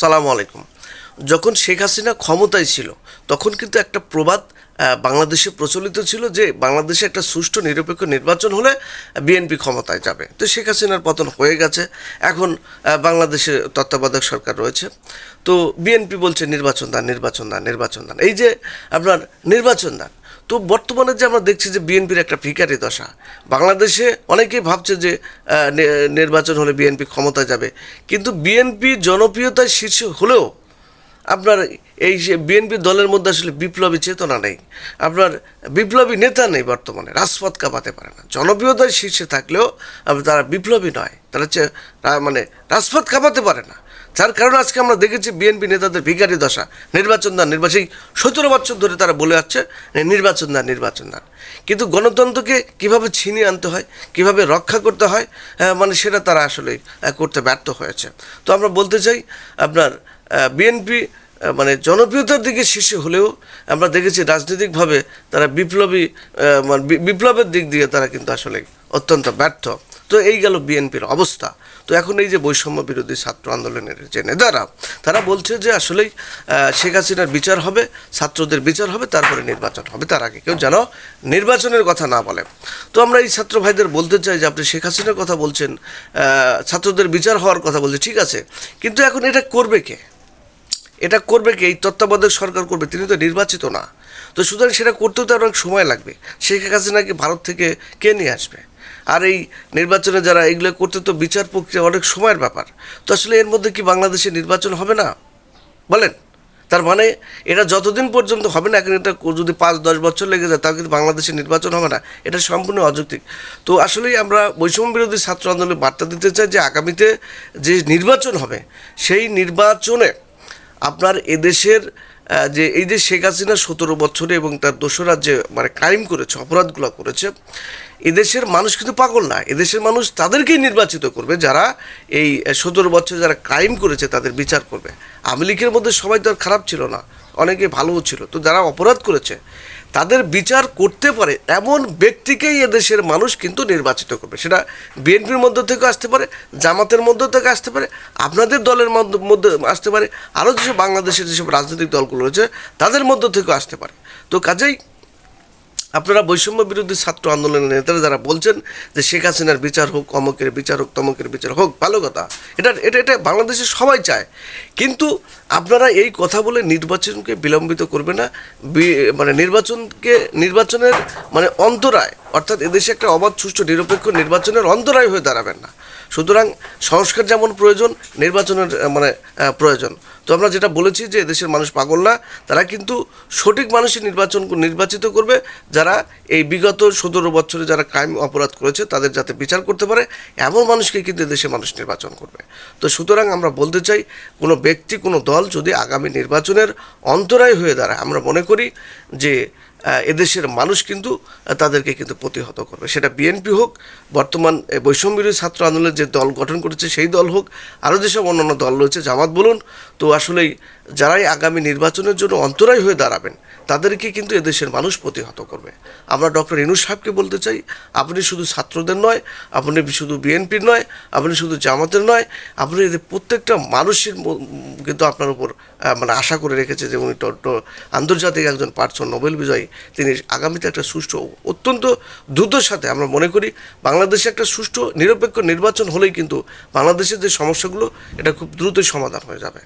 সালাম আলাইকুম। যখন শেখ হাসিনা ক্ষমতায় ছিল, তখন কিন্তু একটা প্রবাদ বাংলাদেশে প্রচলিত ছিল যে বাংলাদেশে একটা সুষ্ঠু নিরপেক্ষ নির্বাচন হলে বিএনপি ক্ষমতায় যাবে। তো শেখ হাসিনার পতন হয়ে গেছে। এখন বাংলাদেশে তত্ত্বাবধায়ক সরকার রয়েছে। তো বিএনপি বলছে নির্বাচন দান নির্বাচন দান নির্বাচন দান এই যে আপনার নির্বাচন দান তো বর্তমানে যে আমরা দেখছি যে বিএনপির একটা ভিকারি দশা, বাংলাদেশে অনেকেই ভাবছে যে নির্বাচন হলে বিএনপি ক্ষমতায় যাবে। কিন্তু বিএনপি জনপ্রিয়তায় শীর্ষে হলেও আপনার এই বিএনপি দলের মধ্যে আসলে বিপ্লবী চেতনা নেই। আপনার বিপ্লবী নেতা নেই বর্তমানে, রাজপথ কাঁপাতে পারে না। জনপ্রিয়তায় শীর্ষে থাকলেও তারা বিপ্লবী নয়, তারা হচ্ছে মানে রাজপথ কাঁপাতে পারে না। যার কারণে আজকে আমরা দেখেছি বিএনপি নেতাদের ভিখারি দশা। নির্বাচন দান নির্বাচন সতেরো বছর ধরে তারা বলে আসছে নির্বাচন দান নির্বাচন দান। কিন্তু গণতন্ত্রকে কীভাবে ছিনিয়ে আনতে হয়, কীভাবে রক্ষা করতে হয় মানে সেটা তারা আসলে করতে ব্যর্থ হয়েছে। তো আমরা বলতে চাই, আপনার বিএনপি মানে জনপ্রিয়তার দিকে শীর্ষে হলেও আমরা দেখেছি রাজনৈতিকভাবে তারা বিপ্লবী মানে বিপ্লবের দিক দিয়ে তারা কিন্তু আসলে অত্যন্ত ব্যর্থ। তো এই গেল বিএনপির অবস্থা। তো এখন এই যে বৈষম্য বিরোধী ছাত্র আন্দোলনের যে নেতারা, তারা বলছে যে আসলেই শেখ হাসিনার বিচার হবে, ছাত্রদের বিচার হবে, তারপরে নির্বাচন হবে। তার আগে কেউ যেন নির্বাচনের কথা না বলে। তো আমরা এই ছাত্র ভাইদের বলতে চাই যে আপনি শেখ হাসিনার কথা বলছেন ছাত্রদের বিচার হওয়ার কথা বলছে ঠিক আছে। কিন্তু এখন এটা করবে কে? এটা করবে কি? এই তত্ত্বাবধায়ক সরকার করবে, তিনি তো নির্বাচিত না। তো সুতরাং সেটা করতেও তো অনেক সময় লাগবে। শেখ হাসিনাকে ভারত থেকে কে নিয়ে আসবে? আর এই নির্বাচনে যারা এগুলো করতে, তো বিচার প্রক্রিয়া অনেক সময়ের ব্যাপার। তো আসলে এর মধ্যে কি বাংলাদেশে নির্বাচন হবে না? বলেন। তার মানে এটা যতদিন পর্যন্ত হবে না, এখন এটা যদি পাঁচ, দশ বছর লেগে যায় তাও কিন্তু বাংলাদেশে নির্বাচন হবে না। এটা সম্পূর্ণ অযৌক্তিক। তো আসলেই আমরা বৈষম্য বিরোধী ছাত্র আন্দোলনের বার্তা দিতে চাই যে, আগামীতে যে নির্বাচন হবে, সেই নির্বাচনে আপনার এদেশের যে এই যে শেখ হাসিনা সতেরো বছরে এবং তার দোসরা যে মানে ক্রাইম করেছে, অপরাধগুলো করেছে এদেশের মানুষ কিন্তু পাগল না। এদেশের মানুষ তাদেরকেই নির্বাচিত করবে, যারা এই সতেরো বছর যারা ক্রাইম করেছে তাদের বিচার করবে। আওয়ামী লীগের মধ্যে সবাই তো আর খারাপ ছিল না, অনেকে ভালোও ছিল। তো যারা অপরাধ করেছে, তাদের বিচার করতে পারে এমন ব্যক্তিকেই এদেশের মানুষ কিন্তু নির্বাচিত করবে। সেটা বিএনপির মধ্য থেকে আসতে পারে, জামাতের মধ্য থেকে আসতে পারে, আপনাদের দলের মধ্য- আসতে পারে, আরও যেসব বাংলাদেশের যেসব রাজনৈতিক দলগুলো রয়েছে, তাদের মধ্য থেকেও আসতে পারে। তো কাজেই আপনারা বৈষম্য বিরোধী ছাত্র আন্দোলনের নেতারা যারা বলছেন যে শেখ হাসিনার বিচার হোক, অমকের বিচার হোক, তমকের বিচার হোক, ভালো কথা। এটা এটা এটা বাংলাদেশে সবাই চায়। কিন্তু আপনারা এই কথা বলে নির্বাচনকে বিলম্বিত করবে না। মানে নির্বাচনকে, নির্বাচনের মানে অন্তরায়, অর্থাৎ এদেশে একটা অবাধ, সুষ্ঠু, নিরপেক্ষ নির্বাচনের অন্তরায় হয়ে দাঁড়াবেন না। সুতরাং সংস্কার যেমন প্রয়োজন, নির্বাচনের মানে প্রয়োজন। তো আমরা যেটা বলেছি যে এদেশের মানুষ পাগল না, তারা কিন্তু সঠিক মানুষই নির্বাচন নির্বাচিত করবে। যারা এই বিগত সতেরো বছরে যারা ক্রাইম অপরাধ করেছে, তাদের যাতে বিচার করতে পারে, এমন মানুষকে কিন্তু দেশের মানুষ নির্বাচন করবে। তো সুতরাং আমরা বলতে চাই, কোনো ব্যক্তি, কোনো দল যদি আগামী নির্বাচনের অন্তরায় হয়ে দাঁড়ায়, আমরা মনে করি যে এদেশের মানুষ কিন্তু তাদেরকে কিন্তু প্রতিহত করবে। সেটা বিএনপি হোক, বর্তমান বৈষম্যবিরোধী বৈষম্য ছাত্র আন্দোলনের যে দল গঠন করেছে, সেই দল হোক, আরও যেসব অন্যান্য দল রয়েছে, জামাত বলুন, তো আসলেই যারাই আগামী নির্বাচনের জন্য অন্তরায় হয়ে দাঁড়াবেন, তাদেরকে কিন্তু এদেশের মানুষ প্রতিহত করবে। আমরা ডক্টর ইনুস সাহেবকে বলতে চাই, আপনি শুধু ছাত্রদের নয়, আপনি শুধু বিএনপির নয়, আপনি শুধু জামাতের নয়, আপনি এদের প্রত্যেকটা মানুষের কিন্তু আপনার উপর মানে আশা করে রেখেছে যে উনি আন্তর্জাতিক একজন পার্সন নোবেল বিজয়ী। তিনি আগামীতে একটা সুষ্ঠু অত্যন্ত দ্রুতর সাথে, আমরা মনে করি বাংলাদেশে একটা সুষ্ঠু নিরপেক্ষ নির্বাচন হলেই কিন্তু বাংলাদেশের যে সমস্যাগুলো, এটা খুব দ্রুতই সমাধান হয়ে যাবে।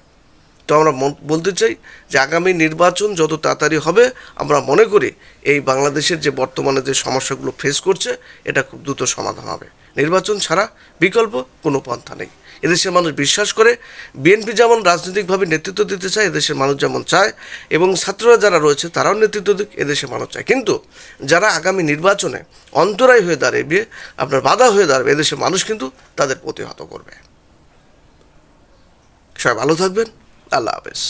তো আমরা বলতে চাই যে আগামী নির্বাচন যত তাড়াতাড়ি হবে, আমরা মনে করি এই বাংলাদেশের যে বর্তমানে যে সমস্যাগুলো ফেস করছে, এটা খুব দ্রুত সমাধান হবে। নির্বাচন ছাড়া বিকল্প কোনো পন্থা নেই। এদেশের মানুষ বিশ্বাস করে বিএনপি যেমন রাজনৈতিকভাবে নেতৃত্ব দিতে চায়, এদেশের মানুষ যেমন চায়, এবং ছাত্ররা যারা রয়েছে, তারাও নেতৃত্ব দিক, এদেশের মানুষ চায়। কিন্তু যারা আগামী নির্বাচনে অন্তরায় হয়ে দাঁড়াবে, আপনার বাধা হয়ে দাঁড়াবে, এদেশের মানুষ কিন্তু তাদের প্রতিহত করবে। সবাই ভালো থাকবেন। আল্লাহ হাফেজ